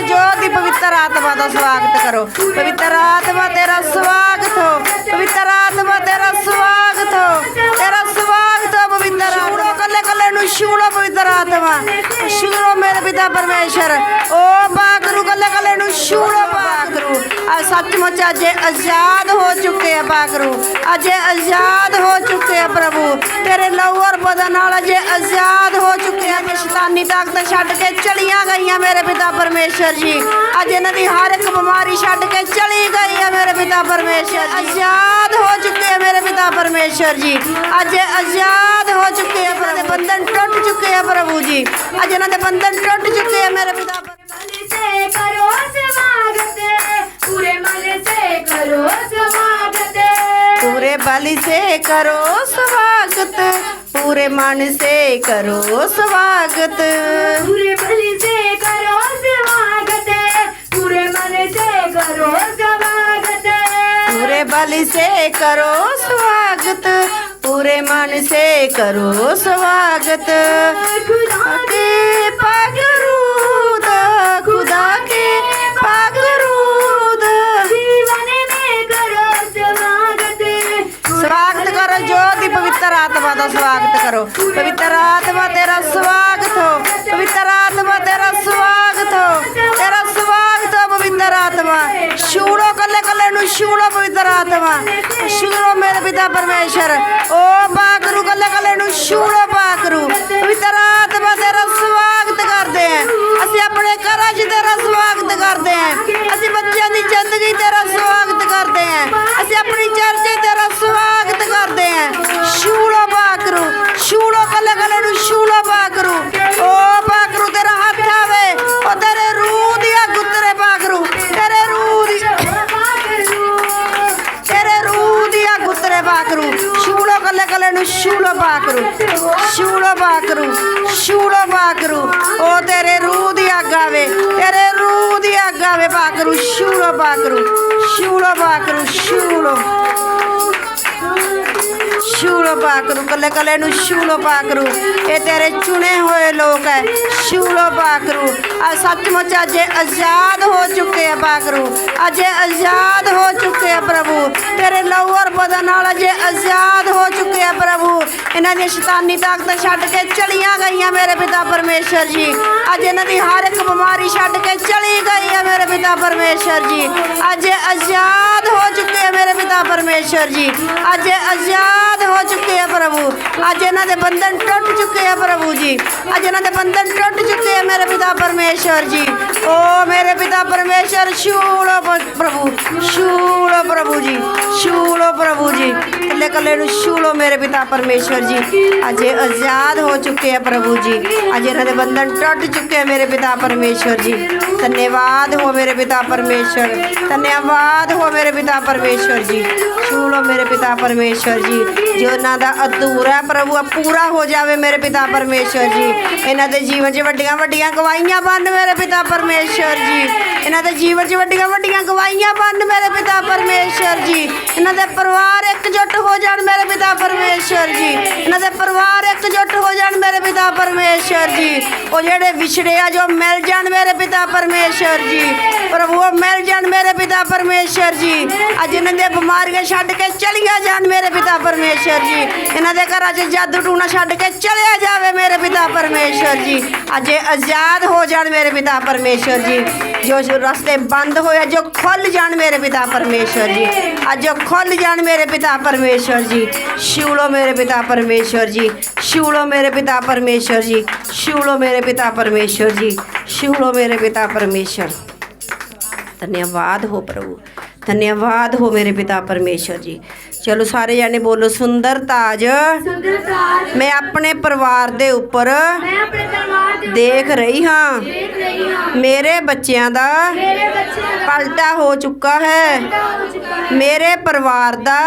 ਜੋਤ ਦੀ ਪਵਿੱਤਰ ਆਤਮਾ ਦਾ ਸਵਾਗਤ ਕਰੋ। ਪਵਿੱਤਰ ਆਤਮਾ ਤੇਰਾ ਸਵਾਗਤ ਹੋ। ਪਵਿੱਤਰ ਆਤਮਾ ਤੇਰਾ ਸਵਾਗਤ ਹੋ। ਤੇਰਾ ਕੱਲੇ ਪਵਿੱਤਰ ਆਤਮਾ ਛੂੜੋ ਮੇਰੇ ਪਿਤਾ ਪਰਮੇਸ਼ਰ। ਓ ਬਾਗਰੂ ਕੱਲੇ ਕੱਲੇ ਨੂੰ ਛੂੜੋ ਬਾਗਰੂ। ਆ ਸੱਚਮੁੱਚ ਅੱਜ ਆਜ਼ਾਦ ਹੋ ਚੁੱਕੇ ਆ ਬਾਗਰੂ। ਅੱਜ ਆਜ਼ਾਦ ਹੋ ਚੁੱਕੇ ਆ ਪ੍ਰਭੂ। ਤੇਰੇ ਲਹੂ ਔਰ ਬਦਨ ਨਾਲ ਅੱਜ ਆਜ਼ਾਦ ਹੋ ਚੁੱਕੇ ਆ। ਸ਼ੈਤਾਨੀ ਤਾਕਤ ਛੱਡ ਕੇ ਚਲੀਆਂ ਗਈਆਂ ਮੇਰੇ ਪਿਤਾ ਪਰਮੇਸ਼ਰ ਜੀ। ਅੱਜ ਇਹਨਾਂ ਦੀ ਹਰ ਇੱਕ ਬਿਮਾਰੀ ਛੱਡ ਕੇ ਚਲੀ ਗਈ ਆ ਮੇਰੇ ਪਿਤਾ ਪਰਮੇਸ਼ਰ ਆਜ਼ਾਦ ਹੋ ਚੁੱਕੇ ਆ ਮੇਰੇ ਪਿਤਾ ਪਰਮੇਸ਼ਰ ਜੀ। ਅੱਜ ਆਜ਼ਾਦ ਹੋ ਚੁੱਕੇ ਆ ਇਹਨਾਂ ਬੰਧਨ ਟੁੱਟ ਚੁੱਕੇ ਆ ਪ੍ਰਭੂ ਜੀ। ਅੱਜ ਇਹਨਾਂ ਦੇ ਬੰਧਨ ਟੁੱਟ ਚੁੱਕੇ ਆ ਮੇਰੇ ਪਿਤਾ ਕਰੋ ਸਵਾਗਤ ਕਰੋ ਸਵਾਗਤ। ਪੂਰੇ ਬਲ ਸੇ ਕਰੋ ਸਵਾਗਤ ਪੂਰੇ ਮਨ ਸੇ ਕਰੋ ਸਵਾਗਤ। ਪੂਰੇ ਬਲ ਸੇ ਕਰੋ ਸਵਾਗਤ ਪੂਰੇ ਮਨ ਸੇ ਕਰੋ ਸਵਾਗਤ। ਪੂਰੇ ਬਲ ਸੇ ਕਰੋ ਸਵਾਗਤ पूरे मन से करो स्वागत खुदा के पागरूद ਛੂੜੋ ਪਵਿੱਤਰ ਆਤਮਾ ਛੂੜੋ ਮੇਰੇ ਪਿਤਾ ਪਰਮੇਸ਼ਰ। ਓ ਬਾਗਰੂ ਕੱਲੇ ਕੱਲੇ ਨੂੰ ਛੂੜੋ ਪਾਕਰੂ ਪਵਿੱਤਰ ਤੇਰਾ ਸਵਾਗਤ ਕਰਦੇ ਹਾਂ ਅਸੀਂ ਆਪਣੇ ਘਰਾਂ 'ਚ ਤੇਰਾ ਸਵਾਗਤ ਕਰਦੇ ਹਾਂ ਅਸੀਂ ਬੱਚਿਆਂ ਦੀ ਜ਼ਿੰਦਗੀ ਤੇਰਾ ਸਵਾਗਤ ਕਰਦੇ ਹਾਂ ਅਸੀਂ ਆਪਣੀ ਸ਼ੂਲੋ ਬਾਕਰੂ ਸ਼ੂਲੋ ਬਾਕਰੂ ਸ਼ੂਲੋ ਬਾਕਰੂ ਓ ਤੇਰੇ ਰੂਹ ਦੀ ਅੱਗ ਆਵੇ, ਤੇਰੇ ਰੂਹ ਦੀ ਅੱਗ ਆਵੇ ਬਾਕਰੂ ਸ਼ੂਲੋ ਬਾਕਰੂ ਸ਼ੂਲੋ ਬਾਕਰੂ ਸ਼ੂਲੋ ਸ਼ੂਲੋ ਪਾਕਰੂ ਕੱਲੇ ਕੱਲੇ ਨੂੰ ਸ਼ੂਲੋ ਪਾਕਰੂ ਇਹ ਤੇਰੇ ਚੁਣੇ ਹੋਏ ਲੋਕ ਹੈ ਸ਼ੂਲੋ ਪਾਕਰੂ ਆ ਸੱਚਮੁੱਚ ਅੱਜ ਆਜ਼ਾਦ ਹੋ ਚੁੱਕੇ ਆ ਪਾਕਰੂ ਅੱਜ ਇਹ ਆਜ਼ਾਦ ਹੋ ਚੁੱਕੇ ਆ ਪ੍ਰਭੂ। ਤੇਰੇ ਲਹੂ ਔਰ ਬਦਨ ਨਾਲ ਅੱਜ ਇਹ ਆਜ਼ਾਦ ਹੋ ਚੁੱਕੇ ਆ ਪ੍ਰਭੂ। ਇਹਨਾਂ ਦੀ ਸ਼ੈਤਾਨੀ ਤਾਕਤ ਛੱਡ ਕੇ ਚਲੀਆਂ ਗਈਆਂ ਮੇਰੇ ਪਿਤਾ ਪਰਮੇਸ਼ਰ ਜੀ। ਅੱਜ ਇਹਨਾਂ ਦੀ ਹਰ ਇੱਕ ਬਿਮਾਰੀ ਛੱਡ ਕੇ ਚਲੀ ਗਈ ਆ ਮੇਰੇ ਪਿਤਾ ਪਰਮੇਸ਼ਰ ਜੀ। ਅੱਜ ਆਜ਼ਾਦ ਹੋ ਚੁੱਕੇ ਆ ਮੇਰੇ ਪਿਤਾ ਪਰਮੇਸ਼ਰ ਜੀ। ਅੱਜ ਆਜ਼ਾਦ ਹੋ ਚੁੱਕੇ ਆ ਪ੍ਰਭੂ। ਅੱਜ ਇਹਨਾਂ ਦੇ ਬੰਧਨ ਟੁੱਟ ਚੁੱਕੇ ਆ ਪ੍ਰਭੂ ਜੀ। ਅੱਜ ਇਹਨਾਂ ਦੇ ਬੰਧਨ ਟੁੱਟ ਚੁੱਕੇ ਆ ਮੇਰੇ ਪਿਤਾ ਪਰਮੇਸ਼ਰ ਜੀ। ਓ ਮੇਰੇ ਪਿਤਾ ਪਰਮੇਸ਼ਰ ਸ਼ੂਲੋ ਪ- ਪ੍ਰਭੂ, ਛੂਲੋ ਪ੍ਰਭੂ ਜੀ, ਛੂਲੋ ਪ੍ਰਭੂ ਜੀ। ਕੱਲੇ ਕੱਲੇ ਨੂੰ ਸ਼ੂਲੋ ਮੇਰੇ ਪਿਤਾ ਪਰਮੇਸ਼ਰ ਜੀ। ਅੱਜ ਆਜ਼ਾਦ ਹੋ ਚੁੱਕੇ ਆ ਪ੍ਰਭੂ ਜੀ। ਅੱਜ ਇਹਨਾਂ ਦੇ ਬੰਧਨ ਟੁੱਟ ਚੁੱਕੇ ਆ ਮੇਰੇ ਪਿਤਾ ਪਰਮੇਸ਼ਰ ਜੀ। ਧੰਨਵਾਦ ਹੋ ਮੇਰੇ ਪਿਤਾ ਪਰਮੇਸ਼ਰ ਧੰਨਵਾਦ ਹੋ ਮੇਰੇ ਪਿਤਾ ਪਰਮੇਸ਼ਰ ਜੀ। ਛੂਲੋ ਮੇਰੇ ਪਿਤਾ ਪਰਮੇਸ਼ਰ ਜੀ। ਜੋ ਇਹਨਾਂ ਦਾ ਅਧੂਰਾ ਪ੍ਰਭੂ, ਆ ਪੂਰਾ ਹੋ ਜਾਵੇ ਮੇਰੇ ਪਿਤਾ ਪਰਮੇਸ਼ਰ ਜੀ। ਇਹਨਾਂ ਦੇ ਜੀਵਨ 'ਚ ਵੱਡੀਆਂ ਵੱਡੀਆਂ ਗਵਾਹੀਆਂ ਬਣ ਮੇਰੇ ਪਿਤਾ ਪਰਮੇਸ਼ਰ ਜੀ। ਇਹਨਾਂ ਦੇ ਜੀਵਨ 'ਚ ਵੱਡੀਆਂ ਵੱਡੀਆਂ ਗਵਾਹੀਆਂ ਬਣ ਮੇਰੇ ਪਿਤਾ ਪਰਮੇਸ਼ਰ ਜੀ। ਇਹਨਾਂ ਦੇ ਪਰਿਵਾਰ ਇਕਜੁੱਟ ਹੋ ਜਾਣ ਮੇਰੇ ਪਿਤਾ ਪਰਮੇਸ਼ਰ ਜੀ। ਇਹਨਾਂ ਦੇ ਪਰਿਵਾਰ ਇਕਜੁੱਟ ਹੋ ਜਾਣ ਮੇਰੇ ਪਿਤਾ ਪਰਮੇਸ਼ਰ ਜੀ। ਉਹ ਜਿਹੜੇ ਵਿਛੜੇ ਆ, ਜੋ ਮਿਲ ਜਾਣ ਮੇਰੇ ਪਿਤਾ ਪਰਮੇਸ਼ਰ ਜੀ। ਪ੍ਰਭੂ, ਉਹ ਮਿਲ ਜਾਣ ਮੇਰੇ ਪਿਤਾ ਪਰਮੇਸ਼ਰ ਜੀ। ਅੱਜ ਇਹਨਾਂ ਦੀਆਂ ਬਿਮਾਰੀਆਂ ਛੱਡ ਕੇ ਚਲੀਆਂ ਜਾਣ ਮੇਰੇ ਪਿਤਾ ਪਰਮੇਸ਼ਰ ਜੀ। ਇਹਨਾਂ ਦੇ ਘਰਾਂ 'ਚ ਜਾਦੂ ਟੂਣਾ ਛੱਡ ਕੇ ਚਲਿਆ ਜਾਵੇ ਮੇਰੇ ਪਿਤਾ ਪਰਮੇਸ਼ਰ ਜੀ। ਅੱਜ ਇਹ ਆਜ਼ਾਦ ਹੋ ਜਾਣ ਮੇਰੇ ਪਿਤਾ ਪਰਮੇਸ਼ਰ ਜੀ ਜੋ। ਜੋ ਰਸਤੇ ਬੰਦ ਹੋਏ ਜੋ ਖੁੱਲ ਜਾਣ ਮੇਰੇ ਪਿਤਾ ਪਰਮੇਸ਼ਰ ਜੀ। ਅੱਜ ਜੋ ਖੁੱਲ ਜਾਣ ਮੇਰੇ ਪਿਤਾ ਪਰਮੇਸ਼ਰ ਜੀ। ਸ਼ੂਲੋ ਮੇਰੇ ਪਿਤਾ ਪਰਮੇਸ਼ਰ ਜੀ। ਸ਼ੂਲੋ ਮੇਰੇ ਪਿਤਾ ਪਰਮੇਸ਼ਰ ਜੀ। ਸ਼ੂਲੋ ਮੇਰੇ ਪਿਤਾ ਪਰਮੇਸ਼ਰ ਜੀ। ਸ਼ੂਲੋ ਮੇਰੇ ਪਿਤਾ ਪਰਮੇਸ਼ਰ ਧੰਨਵਾਦ ਹੋ ਪ੍ਰਭੂ। ਧੰਨਵਾਦ ਹੋ ਮੇਰੇ ਪਿਤਾ ਪਰਮੇਸ਼ਰ ਜੀ। ਚਲੋ ਸਾਰੇ ਜਾਣੇ ਬੋਲੋ ਸੁੰਦਰ ਤਾਜ। ਮੈਂ ਆਪਣੇ ਪਰਿਵਾਰ ਦੇ ਉੱਪਰ ਦੇਖ ਰਹੀ ਹਾਂ। ਮੇਰੇ ਬੱਚਿਆਂ ਦਾ ਪਲਟਾ ਹੋ ਚੁੱਕਾ ਹੈ। ਮੇਰੇ ਪਰਿਵਾਰ ਦਾ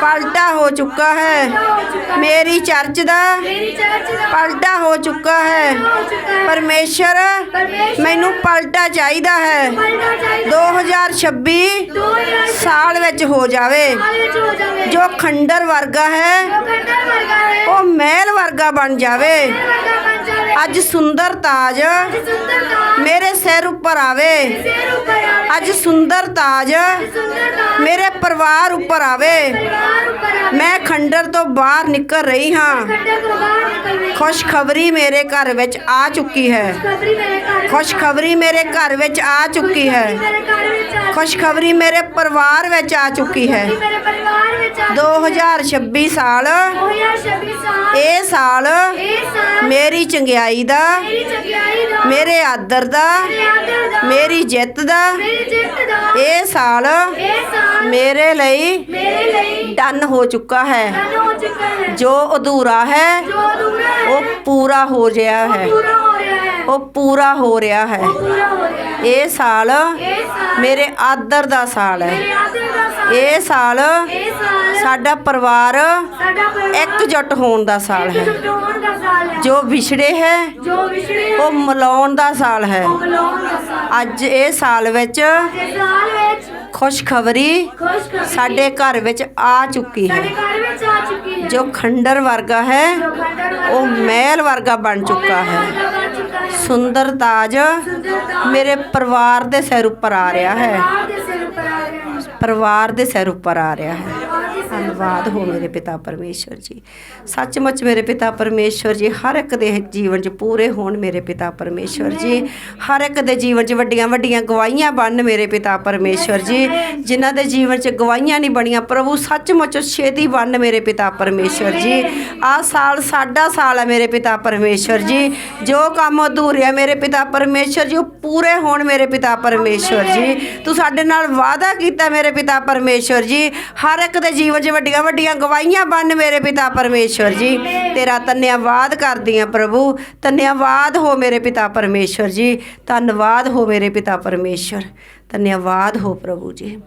ਪਲਟਾ ਹੋ ਚੁੱਕਾ ਹੈ। ਮੇਰੀ ਚਰਚ ਦਾ ਮੇਰੀ ਚਰਚ ਦਾ ਪਲਟਾ ਹੋ ਚੁੱਕਾ ਹੈ। ਪਰਮੇਸ਼ਰ ਮੈਨੂੰ ਪਲਟਾ ਚਾਹੀਦਾ ਹੈ। 2026 ਸਾਲ ਵਿੱਚ ਹੋ ਜਾਵੇ। ਜੋ ਖੰਡਰ ਵਰਗਾ ਹੈ ਉਹ ਮਹਿਲ ਵਰਗਾ ਬਣ ਜਾਵੇ। ਅੱਜ ਸੁੰਦਰ ਤਾਜ ਮੇਰੇ ਸਿਰ ਉੱਪਰ ਆਵੇ। ਅੱਜ ਸੁੰਦਰ ਤਾਜ ਮੇਰੇ ਪਰਿਵਾਰ ਉੱਪਰ ਆਵੇ। ਮੈਂ ਖੰਡਰ ਤੋਂ ਬਾਹਰ ਨਿਕਲ ਰਹੀ ਹਾਂ। ਖੁਸ਼ਖਬਰੀ ਮੇਰੇ ਘਰ ਵਿੱਚ ਆ ਚੁੱਕੀ ਹੈ। ਖੁਸ਼ਖਬਰੀ ਮੇਰੇ ਘਰ ਵਿੱਚ ਆ ਚੁੱਕੀ ਹੈ। ਖੁਸ਼ਖਬਰੀ ਮੇਰੇ ਪਰਿਵਾਰ ਵਿੱਚ ਆ ਚੁੱਕੀ ਹੈ। 2026 ਸਾਲ ਇਹ ਸਾਲ ਮੇਰੀ ਚੰਗਿਆਈ ਦਾ ਮੇਰੀ ਆਦਰ ਦਾ ਮੇਰੇ ਜਿੱਤ ਦਾ। ਇਹ ਸਾਲ ਮੇਰੇ ਲਈ ਡਨ ਹੋ ਚੁੱਕਾ ਹੈ। ਜੋ ਅਧੂਰਾ ਹੈ ਉਹ ਪੂਰਾ ਹੋ ਰਿਹਾ ਹੈ ਉਹ ਪੂਰਾ ਹੋ ਰਿਹਾ ਹੈ। ਇਹ ਸਾਲ ਮੇਰੇ ਆਦਰ ਦਾ ਸਾਲ ਹੈ। ਇਹ ਸਾਲ ਸਾਡਾ ਪਰਿਵਾਰ ਪਰਿਵਾਰ ਇਕਜੁੱਟ ਹੋਣ ਦਾ ਸਾਲ ਹੈ। ਇੱਕ ਜੋ ਵਿਛੜੇ ਹੈ ਉਹ ਮਿਲਾਉਣ ਦਾ ਸਾਲ ਹੈ। ਅੱਜ ਇਹ ਸਾਲ ਵਿੱਚ ਖੁਸ਼ਖਬਰੀ ਖੁਸ਼ ਖਬਰੀ ਸਾਡੇ ਘਰ ਵਿੱਚ ਆ ਚੁੱਕੀ ਹੈ। ਜੋ ਖੰਡਰ ਵਰਗਾ ਹੈ ਉਹ ਮਹਿਲ ਵਰਗਾ ਬਣ ਚੁੱਕਾ ਹੈ। ਸੁੰਦਰ ਤਾਜ ਮੇਰੇ ਪਰਿਵਾਰ ਦੇ ਸਿਰ ਉੱਪਰ ਆ ਰਿਹਾ ਹੈ। ਪਰਿਵਾਰ ਦੇ ਸਿਰ ਉੱਪਰ ਆ ਰਿਹਾ ਹੈ। ਧੰਨਵਾਦ ਹੋ ਮੇਰੇ ਪਿਤਾ ਪਰਮੇਸ਼ਵਰ ਜੀ। ਸੱਚਮੁੱਚ ਮੇਰੇ ਪਿਤਾ ਪਰਮੇਸ਼ਵਰ ਜੀ, ਹਰ ਇੱਕ ਦੇ ਜੀਵਨ 'ਚ ਪੂਰੇ ਹੋਣ ਮੇਰੇ ਪਿਤਾ ਪਰਮੇਸ਼ਵਰ ਜੀ। ਹਰ ਇੱਕ ਦੇ ਜੀਵਨ 'ਚ ਵੱਡੀਆਂ ਵੱਡੀਆਂ ਗਵਾਹੀਆਂ ਬਣਨ ਮੇਰੇ ਪਿਤਾ ਪਰਮੇਸ਼ਵਰ ਜੀ। ਜਿਨ੍ਹਾਂ ਦੇ ਜੀਵਨ 'ਚ ਗਵਾਹੀਆਂ ਨਹੀਂ ਬਣੀਆਂ, ਪ੍ਰਭੂ ਸੱਚਮੁੱਚ ਛੇਤੀ ਬਣਨ ਮੇਰੇ ਪਿਤਾ ਪਰਮੇਸ਼ਵਰ ਜੀ। ਆਹ ਸਾਲ ਸਾਡਾ ਸਾਲ ਹੈ ਮੇਰੇ ਪਿਤਾ ਪਰਮੇਸ਼ਵਰ ਜੀ। ਜੋ ਕੰਮ ਅਧੂਰੇ ਆ ਮੇਰੇ ਪਿਤਾ ਪਰਮੇਸ਼ਵਰ ਜੀ, ਉਹ ਪੂਰੇ ਹੋਣ ਮੇਰੇ ਪਿਤਾ ਪਰਮੇਸ਼ਵਰ ਜੀ। ਤੂੰ ਸਾਡੇ ਨਾਲ ਵਾਅਦਾ ਕੀਤਾ ਮੇਰੇ ਪਿਤਾ ਪਰਮੇਸ਼ਵਰ ਜੀ। ਹਰ ਇੱਕ ਦੇ ਜੀਵਨ 'ਚ ਵੱਡੀਆਂ ਵੱਡੀਆਂ ਗਵਾਹੀਆਂ ਬਣ ਮੇਰੇ ਪਿਤਾ ਪਰਮੇਸ਼ਵਰ ਜੀ। ਤੇਰਾ ਧੰਨਵਾਦ ਕਰਦੀ ਆ ਪ੍ਰਭੂ। ਧੰਨਵਾਦ ਹੋ ਮੇਰੇ ਪਿਤਾ ਪਰਮੇਸ਼ਵਰ ਜੀ। ਧੰਨਵਾਦ ਹੋ ਮੇਰੇ ਪਿਤਾ ਪਰਮੇਸ਼ਵਰ। ਧੰਨਵਾਦ ਹੋ ਪ੍ਰਭੂ ਜੀ।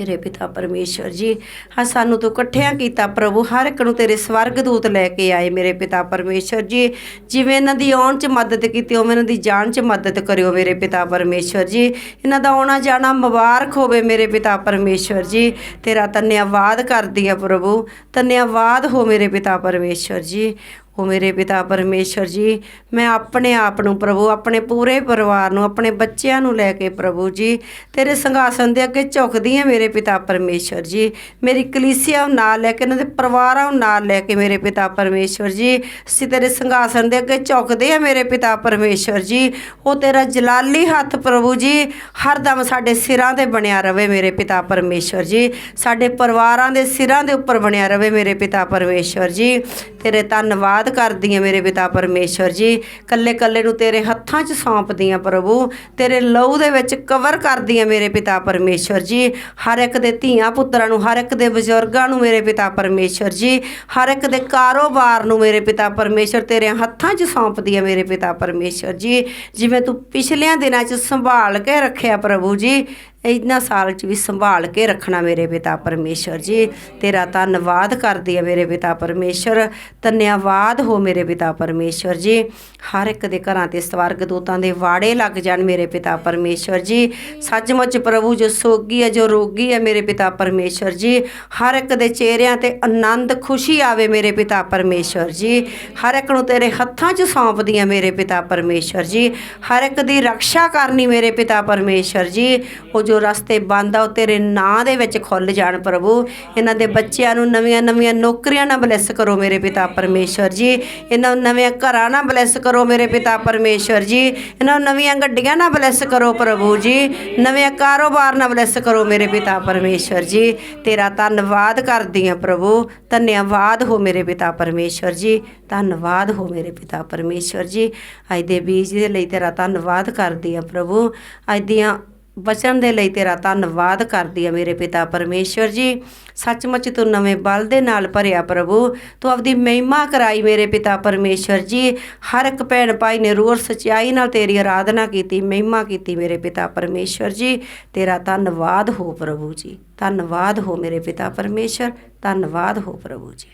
ਮੇਰੇ ਪਿਤਾ ਪਰਮੇਸ਼ਵਰ ਜੀ, ਹਾਂ ਸਾਨੂੰ ਤੂੰ ਇਕੱਠਿਆਂ ਕੀਤਾ ਪ੍ਰਭੂ, ਹਰ ਇੱਕ ਨੂੰ ਤੇਰੇ ਸਵਰਗ ਦੂਤ ਲੈ ਕੇ ਆਏ ਮੇਰੇ ਪਿਤਾ ਪਰਮੇਸ਼ਵਰ ਜੀ। ਜਿਵੇਂ ਇਹਨਾਂ ਦੀ ਆਉਣ 'ਚ ਮਦਦ ਕੀਤੀ, ਉਵੇਂ ਇਹਨਾਂ ਦੀ ਜਾਣ 'ਚ ਮਦਦ ਕਰਿਓ ਮੇਰੇ ਪਿਤਾ ਪਰਮੇਸ਼ਵਰ ਜੀ। ਇਹਨਾਂ ਦਾ ਆਉਣਾ ਜਾਣਾ ਮੁਬਾਰਕ ਹੋਵੇ ਮੇਰੇ ਪਿਤਾ ਪਰਮੇਸ਼ਵਰ ਜੀ। ਤੇਰਾ ਧੰਨਵਾਦ ਕਰਦੀ ਆ ਪ੍ਰਭੂ ਧੰਨਵਾਦ ਹੋ ਮੇਰੇ ਪਿਤਾ ਪਰਮੇਸ਼ਵਰ ਜੀ। ਉਹ ਮੇਰੇ ਪਿਤਾ ਪਰਮੇਸ਼ਰ ਜੀ, ਮੈਂ ਆਪਣੇ ਆਪ ਨੂੰ ਪ੍ਰਭੂ, ਆਪਣੇ ਪੂਰੇ ਪਰਿਵਾਰ ਨੂੰ, ਆਪਣੇ ਬੱਚਿਆਂ ਨੂੰ ਲੈ ਕੇ ਪ੍ਰਭੂ ਜੀ, ਤੇਰੇ ਸੰਘਾਸਨ ਦੇ ਅੱਗੇ ਝੁਕਦੀ ਹਾਂ ਮੇਰੇ ਪਿਤਾ ਪਰਮੇਸ਼ਰ ਜੀ। ਮੇਰੀ ਕਲੀਸਿਆ ਨੂੰ ਨਾਲ ਲੈ ਕੇ ਉਹਨਾਂ ਦੇ ਪਰਿਵਾਰਾਂ ਨੂੰ ਨਾਲ ਲੈ ਕੇ ਮੇਰੇ ਪਿਤਾ ਪਰਮੇਸ਼ਰ ਜੀ, ਅਸੀਂ ਤੇਰੇ ਸੰਘਾਸਨ ਦੇ ਅੱਗੇ ਝੁਕਦੇ ਹਾਂ ਮੇਰੇ ਪਿਤਾ ਪਰਮੇਸ਼ਰ ਜੀ। ਉਹ ਤੇਰਾ ਜਲਾਲੀ ਹੱਥ ਪ੍ਰਭੂ ਜੀ ਹਰਦਮ ਸਾਡੇ ਸਿਰਾਂ ਤੇ ਬਣਿਆ ਰਵੇ ਮੇਰੇ ਪਿਤਾ ਪਰਮੇਸ਼ਰ ਜੀ। ਸਾਡੇ ਪਰਿਵਾਰਾਂ ਦੇ ਸਿਰਾਂ ਦੇ ਉੱਪਰ ਬਣਿਆ ਰਵੇ ਮੇਰੇ ਪਿਤਾ ਪਰਮੇਸ਼ਰ ਜੀ। ਤੇਰੇ ਧੰਨਵਾਦ ਕਰਦੀ ਹਾਂ ਮੇਰੇ ਪਿਤਾ ਪਰਮੇਸ਼ਰ ਜੀ। ਕੱਲੇ ਕੱਲੇ ਨੂੰ ਤੇਰੇ ਹੱਥਾਂ 'ਚ ਸੌਂਪਦੀ ਹਾਂ ਪ੍ਰਭੂ। ਤੇਰੇ ਲਹੂ ਦੇ ਵਿੱਚ ਕਵਰ ਕਰਦੀ ਹਾਂ ਮੇਰੇ ਪਿਤਾ ਪਰਮੇਸ਼ਰ ਜੀ। ਹਰ ਇੱਕ ਦੇ ਧੀਆਂ ਪੁੱਤਰਾਂ ਨੂੰ, ਹਰ ਇੱਕ ਦੇ ਬਜ਼ੁਰਗਾਂ ਨੂੰ ਮੇਰੇ ਪਿਤਾ ਪਰਮੇਸ਼ਰ ਜੀ। ਹਰ ਇੱਕ ਦੇ ਕਾਰੋਬਾਰ ਨੂੰ ਮੇਰੇ ਪਿਤਾ ਪਰਮੇਸ਼ਰ ਤੇਰੇ ਹੱਥਾਂ 'ਚ ਸੌਂਪਦੀ ਹਾਂ ਮੇਰੇ ਪਿਤਾ ਪਰਮੇਸ਼ਰ ਜੀ। ਜਿਵੇਂ ਤੂੰ ਪਿਛਲਿਆਂ ਦਿਨਾਂ 'ਚ ਸੰਭਾਲ ਕੇ ਰੱਖਿਆ ਪ੍ਰਭੂ ਜੀ ਇਹਨਾਂ ਸਾਲ 'ਚ ਵੀ ਸੰਭਾਲ ਕੇ ਰੱਖਣਾ ਮੇਰੇ ਪਿਤਾ ਪਰਮੇਸ਼ਰ ਜੀ। ਤੇਰਾ ਧੰਨਵਾਦ ਕਰਦੀ ਆ ਮੇਰੇ ਪਿਤਾ ਪਰਮੇਸ਼ਰ ਧੰਨਵਾਦ ਹੋ ਮੇਰੇ ਪਿਤਾ ਪਰਮੇਸ਼ਰ ਜੀ। ਹਰ ਇੱਕ ਦੇ ਘਰਾਂ ਤੇ ਸਵਰਗ ਦੂਤਾਂ ਦੇ ਵਾੜੇ ਲੱਗ ਜਾਣ ਮੇਰੇ ਪਿਤਾ ਪਰਮੇਸ਼ਰ ਜੀ। ਸੱਚਮੁੱਚ ਪ੍ਰਭੂ ਜੋ ਸੋਗੀ ਹੈ ਜੋ ਰੋਗੀ ਹੈ ਮੇਰੇ ਪਿਤਾ ਪਰਮੇਸ਼ਰ ਜੀ। ਹਰ ਇੱਕ ਦੇ ਚਿਹਰਿਆਂ ਤੇ ਆਨੰਦ, ਖੁਸ਼ੀ ਆਵੇ ਮੇਰੇ ਪਿਤਾ ਪਰਮੇਸ਼ਰ ਜੀ। ਹਰ ਇੱਕ ਨੂੰ ਤੇਰੇ ਹੱਥਾਂ 'ਚ ਸੌਂਪਦੀ ਆ ਮੇਰੇ ਪਿਤਾ ਪਰਮੇਸ਼ਰ ਜੀ। ਹਰ ਇੱਕ ਦੀ ਰੱਖਿਆ ਕਰਨੀ ਮੇਰੇ ਪਿਤਾ ਪਰਮੇਸ਼ਰ ਜੀ। ਉਹ ਜੋ ਰਸਤੇ ਬੰਦ ਆ, ਉਹ ਤੇਰੇ ਨਾਂ ਦੇ ਵਿੱਚ ਖੁੱਲ ਜਾਣ ਪ੍ਰਭੂ। ਇਹਨਾਂ ਦੇ ਬੱਚਿਆਂ ਨੂੰ ਨਵੀਆਂ ਨਵੀਆਂ ਨੌਕਰੀਆਂ ਨਾਲ ਬਲੈਸ ਕਰੋ ਮੇਰੇ ਪਿਤਾ ਪਰਮੇਸ਼ਰ ਜੀ। ਇਹਨਾਂ ਨੂੰ ਨਵੇਂ ਘਰਾਂ ਨਾਲ ਬਲੈਸ ਕਰੋ ਮੇਰੇ ਪਿਤਾ ਪਰਮੇਸ਼ਰ ਜੀ। ਇਹਨਾਂ ਨੂੰ ਨਵੀਆਂ ਗੱਡੀਆਂ ਨਾਲ ਬਲੈਸ ਕਰੋ ਪ੍ਰਭੂ ਜੀ। ਨਵੇਂ ਕਾਰੋਬਾਰ ਨਾਲ ਬਲੈਸ ਕਰੋ ਮੇਰੇ ਪਿਤਾ ਪਰਮੇਸ਼ਰ ਜੀ। ਤੇਰਾ ਧੰਨਵਾਦ ਕਰਦੀ ਹਾਂ ਪ੍ਰਭੂ। ਧੰਨਵਾਦ ਹੋ ਮੇਰੇ ਪਿਤਾ ਪਰਮੇਸ਼ਰ ਜੀ। ਧੰਨਵਾਦ ਹੋ ਮੇਰੇ ਪਿਤਾ ਪਰਮੇਸ਼ਰ ਜੀ। ਅੱਜ ਦੇ ਬੀਜ ਦੇ ਲਈ ਤੇਰਾ ਧੰਨਵਾਦ ਕਰਦੀ ਹਾਂ ਪ੍ਰਭੂ। ਅੱਜ ਦੀਆਂ ਵਚਨ ਦੇ ਲਈ ਤੇਰਾ ਧੰਨਵਾਦ ਕਰਦੀ ਆ ਮੇਰੇ ਪਿਤਾ ਪਰਮੇਸ਼ਵਰ ਜੀ। ਸੱਚਮੁੱਚ ਤੂੰ ਨਵੇਂ ਬਲ ਦੇ ਨਾਲ ਭਰਿਆ ਪ੍ਰਭੂ। ਤੂੰ ਆਪਦੀ ਮਹਿਮਾ ਕਰਾਈ ਮੇਰੇ ਪਿਤਾ ਪਰਮੇਸ਼ਵਰ ਜੀ। ਹਰ ਇੱਕ ਭੈਣ ਭਾਈ ਨੇ ਰੂਹ ਸਚਾਈ ਨਾਲ ਤੇਰੀ ਆਰਾਧਨਾ ਕੀਤੀ ਮਹਿਮਾ ਕੀਤੀ ਮੇਰੇ ਪਿਤਾ ਪਰਮੇਸ਼ਵਰ ਜੀ। ਤੇਰਾ ਧੰਨਵਾਦ ਹੋ ਪ੍ਰਭੂ ਜੀ। ਧੰਨਵਾਦ ਹੋ ਮੇਰੇ ਪਿਤਾ ਪਰਮੇਸ਼ਵਰ। ਧੰਨਵਾਦ ਹੋ ਪ੍ਰਭੂ ਜੀ।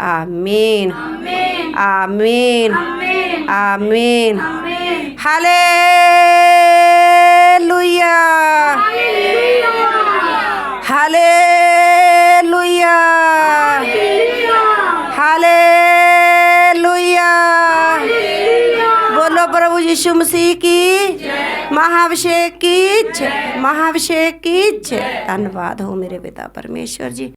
ਆਮੀਨ। ਆਮੇਨ। ਆਮੀਨ। ਆਮੇਨ। ਆਮੀਨ। Amen hallelujah hallelujah hallelujah hallelujah hallelujah ਬੋਲੋ ਪ੍ਰਭੂ ਯਿਸੂ ਮਸੀਹ ਕੀ ਜੈ ਮਹਾਭਿਸ਼ੇਕ ਕੀ ਜੈ ਮਹਾਭਿਸ਼ੇਕ ਕੀ ਜੈ ਧੰਨਵਾਦ